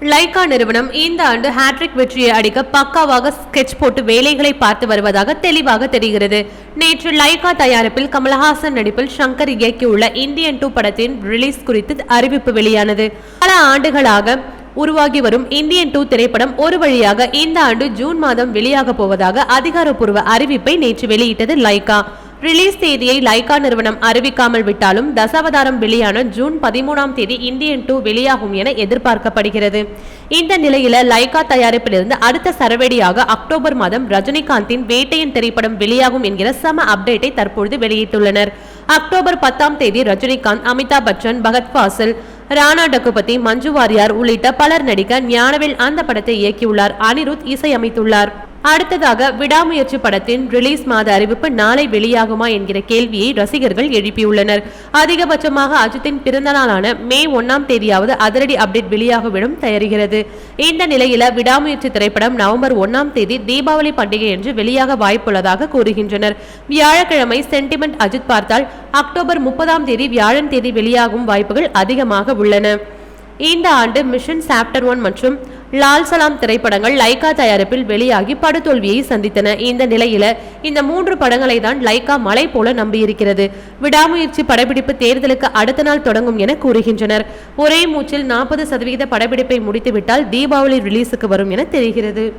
Lyca நிறுவனம் இந்த ஆண்டு ஹேட்ரிக் வெற்றியை அடிக்க பக்காவாக ஸ்கெட்ச் போட்டு வேலைகளை பார்த்து வருவதாக தெளிவாக தெரிகிறது. நேற்று லைகா தயாரிப்பில் கமலஹாசன் நடிப்பில் சங்கர் இயக்கியுள்ள இந்தியன் டூ படத்தின் ரிலீஸ் குறித்து அறிவிப்பு வெளியானது. பல ஆண்டுகளாக உருவாகி வரும் இந்தியன் டூ திரைப்படம் ஒரு வழியாக இந்த ஆண்டு ஜூன் மாதம் வெளியாக போவதாக அதிகாரப்பூர்வ அறிவிப்பை நேற்று வெளியிட்டது லைகா ரிலீஸ் தேதியை லைகா நிறுவனம் அறிவிக்காமல் விட்டாலும் தசாவதாரம் வெளியான ஜூன் பதிமூணாம் தேதி இந்தியன் டூ வெளியாகும் என எதிர்பார்க்கப்படுகிறது. இந்த நிலையில லைகா தயாரிப்பிலிருந்து அடுத்த சரவெடியாக அக்டோபர் மாதம் ரஜினிகாந்தின் வேட்டையின் திரைப்படம் வெளியாகும் என்கிற சம அப்டேட்டை தற்பொழுது வெளியிட்டுள்ளனர். அக்டோபர் பத்தாம் தேதி ரஜினிகாந்த் அமிதாப் பச்சன் பகத் ஃபாசில் ராணா டக்குபதி மஞ்சு வாரியார் உள்ளிட்ட பலர் நடிக்க ஞானவேல் அந்த படத்தை இயக்கியுள்ளார். அனிருத் இசையமைத்துள்ளார். அடுத்ததாக விடாமுயற்சி படத்தின் ரிலீஸ் மாத அறிவிப்பு நாளை வெளியாகுமா என்கிற கேள்வியை ரசிகர்கள் எழுப்பியுள்ளனர். அதிகபட்சமாக அஜித்தின் பிறந்த நாளான மே ஒன்னாம் தேதியாவது அதிரடி அப்டேட் வெளியாகவிடும் தயாரிகிறது இந்த நிலையில விடாமுயற்சி திரைப்படம் நவம்பர் ஒன்னாம் தேதி தீபாவளி பண்டிகை என்று வெளியாக வாய்ப்புள்ளதாக கூறுகின்றனர். வியாழக்கிழமை சென்டிமெண்ட் அஜித் பார்த்தால் அக்டோபர் முப்பதாம் தேதி வியாழன் தேதி வெளியாகும் வாய்ப்புகள் அதிகமாக உள்ளன. இந்த ஆண்டு மிஷன் சாப்டர் ஒன் மற்றும் லால் சலாம் திரைப்படங்கள் லைகா தயாரிப்பில் வெளியாகி படுதோல்வியை சந்தித்தன. இந்த நிலையில இந்த மூன்று படங்களை தான் லைகா மலை போல நம்பியிருக்கிறது. விடாமுயற்சி படப்பிடிப்பு தேர்தலுக்கு அடுத்த நாள் தொடங்கும் என கூறுகின்றனர். ஒரே மூச்சில் நாற்பது சதவிகித படப்பிடிப்பை முடித்துவிட்டால் தீபாவளி ரிலீஸுக்கு வரும் என தெரிகிறது.